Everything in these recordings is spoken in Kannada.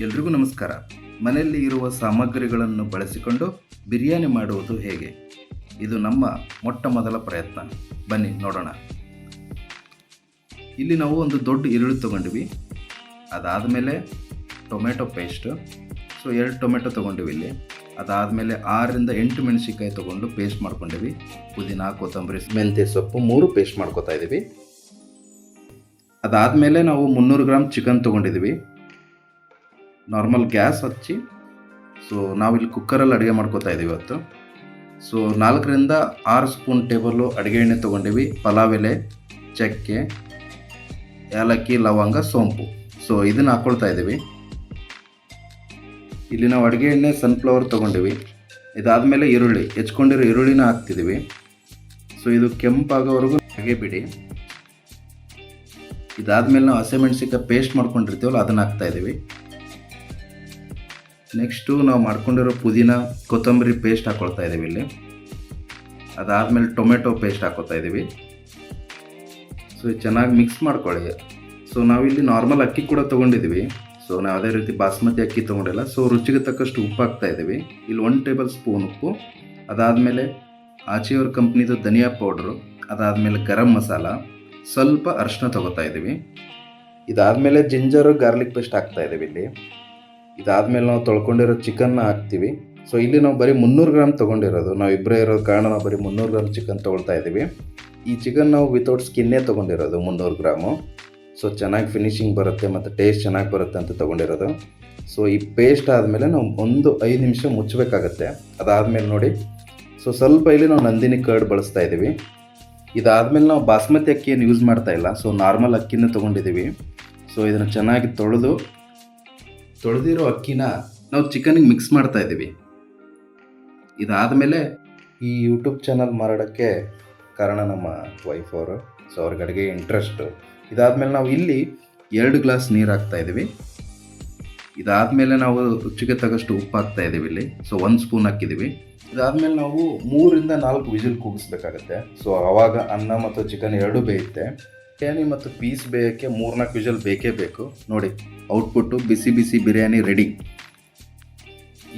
ಎಲ್ರಿಗೂ ನಮಸ್ಕಾರ. ಮನೆಯಲ್ಲಿ ಇರುವ ಸಾಮಗ್ರಿಗಳನ್ನು ಬಳಸಿಕೊಂಡು ಬಿರಿಯಾನಿ ಮಾಡುವುದು ಹೇಗೆ? ಇದು ನಮ್ಮ ಮೊಟ್ಟ ಮೊದಲ ಪ್ರಯತ್ನ. ಬನ್ನಿ, ನೋಡೋಣ. ಇಲ್ಲಿ ನಾವು ಒಂದು ದೊಡ್ಡ ಈರುಳ್ಳಿ ತೊಗೊಂಡಿವಿ. ಅದಾದಮೇಲೆ ಟೊಮೆಟೊ ಪೇಸ್ಟ್. ಸೊ, ಎರಡು ಟೊಮೆಟೊ ತೊಗೊಂಡಿವಿ ಇಲ್ಲಿ. ಅದಾದಮೇಲೆ ಆರರಿಂದ ಎಂಟು ಮೆಣಸಿನ್ಕಾಯಿ ತೊಗೊಂಡು ಪೇಸ್ಟ್ ಮಾಡ್ಕೊಂಡಿವಿ. ಪುದೀನ, ಕೊತ್ತಂಬರಿ, ಮೆಂತ್ಯ ಸೊಪ್ಪು ಮೂರು ಪೇಸ್ಟ್ ಮಾಡ್ಕೊತಾ ಇದ್ದೀವಿ ಅದಾದಮೇಲೆ ನಾವು ಮುನ್ನೂರು ಗ್ರಾಮ್ ಚಿಕನ್ ತೊಗೊಂಡಿದ್ದೀವಿ ನಾರ್ಮಲ್ ಗ್ಯಾಸ್ ಹಚ್ಚಿ ಸೊ ನಾವಿಲ್ಲಿ ಕುಕ್ಕರಲ್ಲಿ ಅಡುಗೆ ಮಾಡ್ಕೋತಾ ಇದ್ದೀವಿ ಇವತ್ತು. ಸೊ ನಾಲ್ಕರಿಂದ ಆರು ಸ್ಪೂನ್ ಟೇಬಲು ಅಡುಗೆ ಎಣ್ಣೆ ತೊಗೊಂಡಿವಿ. ಪಲಾವ್ ಎಲೆ, ಚಕ್ಕೆ, ಏಲಕ್ಕಿ, ಲವಂಗ, ಸೋಂಪು. ಸೊ ಇದನ್ನು ಹಾಕ್ಕೊಳ್ತಾ ಇದ್ದೀವಿ. ಇಲ್ಲಿ ನಾವು ಅಡುಗೆ ಎಣ್ಣೆ ಸನ್ಫ್ಲವರ್ ತೊಗೊಂಡಿವಿ. ಇದಾದಮೇಲೆ ಈರುಳ್ಳಿ. ಹೆಚ್ಕೊಂಡಿರೋ ಈರುಳ್ಳಿನ ಹಾಕ್ತಿದ್ದೀವಿ. ಸೊ ಇದು ಕೆಂಪಾಗೋವರೆಗೂ ಹಾಗೆ ಬಿಡಿ. ಇದಾದಮೇಲೆ ನಾವು ಹಸಿಮೆಣ್ಸಿಕಾಯಿ ಪೇಸ್ಟ್ ಮಾಡ್ಕೊಂಡಿರ್ತೀವಲ್ಲ, ಅದನ್ನು ಹಾಕ್ತಾ ಇದ್ದೀವಿ. ನೆಕ್ಸ್ಟು ನಾವು ಮಾಡ್ಕೊಂಡಿರೋ ಪುದೀನ, ಕೊತ್ತಂಬರಿ ಪೇಸ್ಟ್ ಹಾಕ್ಕೊಳ್ತಾ ಇದ್ದೀವಿ ಇಲ್ಲಿ. ಅದಾದಮೇಲೆ ಟೊಮೆಟೊ ಪೇಸ್ಟ್ ಹಾಕೋತಾ ಇದ್ದೀವಿ. ಸೊ ಚೆನ್ನಾಗಿ ಮಿಕ್ಸ್ ಮಾಡ್ಕೊಳ್ಳಿ. ಸೊ ನಾವಿಲ್ಲಿ ನಾರ್ಮಲ್ ಅಕ್ಕಿ ಕೂಡ ತೊಗೊಂಡಿದ್ದೀವಿ. ಸೊ ನಾವು ಅದೇ ರೀತಿ ಬಾಸ್ಮತಿ ಅಕ್ಕಿ ತೊಗೊಂಡಿಲ್ಲ. ಸೊ ರುಚಿಗೆ ತಕ್ಕಷ್ಟು ಉಪ್ಪು ಹಾಕ್ತಾ ಇದ್ದೀವಿ. ಇಲ್ಲಿ ಒನ್ ಟೇಬಲ್ ಸ್ಪೂನ್ ಉಪ್ಪು. ಅದಾದಮೇಲೆ ಆಚೆಯವ್ರ ಕಂಪ್ನಿದು ಧನಿಯಾ ಪೌಡ್ರು ಅದಾದಮೇಲೆ ಗರಂ ಮಸಾಲ, ಸ್ವಲ್ಪ ಅರಿಶಿನ ತೊಗೋತಾ ಇದ್ದೀವಿ. ಇದಾದಮೇಲೆ ಜಿಂಜರು ಗಾರ್ಲಿಕ್ ಪೇಸ್ಟ್ ಹಾಕ್ತಾ ಇದ್ದೀವಿ ಇಲ್ಲಿ. ಇದಾದಮೇಲೆ ನಾವು ತೊಳ್ಕೊಂಡಿರೋ ಚಿಕನ್ನ ಹಾಕ್ತೀವಿ. ಸೊ ಇಲ್ಲಿ ನಾವು ಬರೀ ಮುನ್ನೂರು ಗ್ರಾಮ್ ತೊಗೊಂಡಿರೋದು. ನಾವು ಇಬ್ಬರೇ ಇರೋ ಕಾರಣ ನಾವು ಬರೀ ಮುನ್ನೂರು ಗ್ರಾಮ್ ಚಿಕನ್ ತೊಗೊಳ್ತಾ ಇದ್ದೀವಿ ಈ ಚಿಕನ್ ನಾವು ವಿತೌಟ್ ಸ್ಕಿನ್ನೇ ತೊಗೊಂಡಿರೋದು, ಮುನ್ನೂರು ಗ್ರಾಮು. ಸೊ ಚೆನ್ನಾಗಿ ಫಿನಿಶಿಂಗ್ ಬರುತ್ತೆ ಮತ್ತು ಟೇಸ್ಟ್ ಚೆನ್ನಾಗಿ ಬರುತ್ತೆ ಅಂತ ತೊಗೊಂಡಿರೋದು. ಸೊ ಈ ಪೇಸ್ಟ್ ಆದಮೇಲೆ ನಾವು ಒಂದು ಐದು ನಿಮಿಷ ಮುಚ್ಚಬೇಕಾಗತ್ತೆ. ಅದಾದಮೇಲೆ ನೋಡಿ. ಸೊ ಸ್ವಲ್ಪ ಇಲ್ಲಿ ನಾವು ನಂದಿನಿ ಕರ್ಡ್ ಬಳಸ್ತಾ ಇದ್ದೀವಿ ಇದಾದಮೇಲೆ ನಾವು ಬಾಸ್ಮತಿ ಅಕ್ಕಿಯನ್ನು ಯೂಸ್ ಮಾಡ್ತಾ ಇಲ್ಲ. ಸೊ ನಾರ್ಮಲ್ ಅಕ್ಕಿನ ತೊಗೊಂಡಿದ್ದೀವಿ ಸೊ ಇದನ್ನು ಚೆನ್ನಾಗಿ ತೊಳೆದು ತೊಳೆದಿರೋ ಅಕ್ಕಿನ ನಾವು ಚಿಕನಿಗೆ ಮಿಕ್ಸ್ ಮಾಡ್ತಾ ಇದ್ದೀವಿ. ಇದಾದಮೇಲೆ ಈ ಯೂಟ್ಯೂಬ್ ಚಾನಲ್ ಮಾಡೋಕ್ಕೆ ಕಾರಣ ನಮ್ಮ ವೈಫ್ ಅವರು. ಸೊ ಅವ್ರಿಗೆ ಅಡುಗೆ ಇಂಟ್ರೆಸ್ಟು ಇದಾದಮೇಲೆ ನಾವು ಇಲ್ಲಿ ಎರಡು ಗ್ಲಾಸ್ ನೀರು ಹಾಕ್ತಾ ಇದ್ದೀವಿ. ಇದಾದಮೇಲೆ ನಾವು ರುಚಿಗೆ ತಗಷ್ಟು ಉಪ್ಪು ಹಾಕ್ತಾ ಇದ್ದೀವಿ ಇಲ್ಲಿ. ಸೊ ಒಂದು ಸ್ಪೂನ್ ಹಾಕಿದ್ದೀವಿ. ಇದಾದಮೇಲೆ ನಾವು ಮೂರಿಂದ ನಾಲ್ಕು ವಿಜಿಲ್ ಕೂಗಿಸ್ಬೇಕಾಗತ್ತೆ. ಸೊ ಆವಾಗ ಅನ್ನ ಮತ್ತು ಚಿಕನ್ ಎರಡೂ ಬೇಯುತ್ತೆ. ಬಿರಿಯಾನಿ ಮತ್ತು ಪೀಸ್ ಬೇಯೋಕ್ಕೆ ಮೂರ್ನಾಲ್ಕು ವಿಜಲ್ ಬೇಕೇ ಬೇಕು. ನೋಡಿ. ಔಟ್ಪುಟ್ಟು ಬಿಸಿ ಬಿಸಿ ಬಿರಿಯಾನಿ ರೆಡಿ.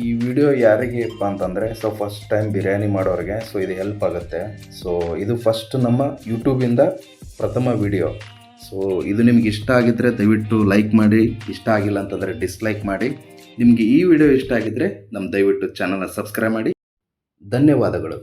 ಈ ವಿಡಿಯೋ ಯಾರಿಗೆ ಇಪ್ಪ ಅಂತಂದರೆ ಸೊ ಫಸ್ಟ್ ಟೈಮ್ ಬಿರಿಯಾನಿ ಮಾಡೋರಿಗೆ ಸೊ ಇದು ಹೆಲ್ಪ್ ಆಗುತ್ತೆ. ಸೊ ಇದು ಫಸ್ಟ್ ನಮ್ಮ ಯೂಟ್ಯೂಬಿಂದ ಪ್ರಥಮ ವಿಡಿಯೋ. ಸೊ ಇದು ನಿಮ್ಗೆ ಇಷ್ಟ ಆಗಿದ್ದರೆ ದಯವಿಟ್ಟು ಲೈಕ್ ಮಾಡಿ, ಇಷ್ಟ ಆಗಿಲ್ಲ ಅಂತಂದರೆ ಡಿಸ್ಲೈಕ್ ಮಾಡಿ. ನಿಮಗೆ ಈ ವಿಡಿಯೋ ಇಷ್ಟ ಆಗಿದ್ದರೆ ನಮ್ಮ ದಯವಿಟ್ಟು ಚಾನಲ್ನ ಸಬ್ಸ್ಕ್ರೈಬ್ ಮಾಡಿ. ಧನ್ಯವಾದಗಳು.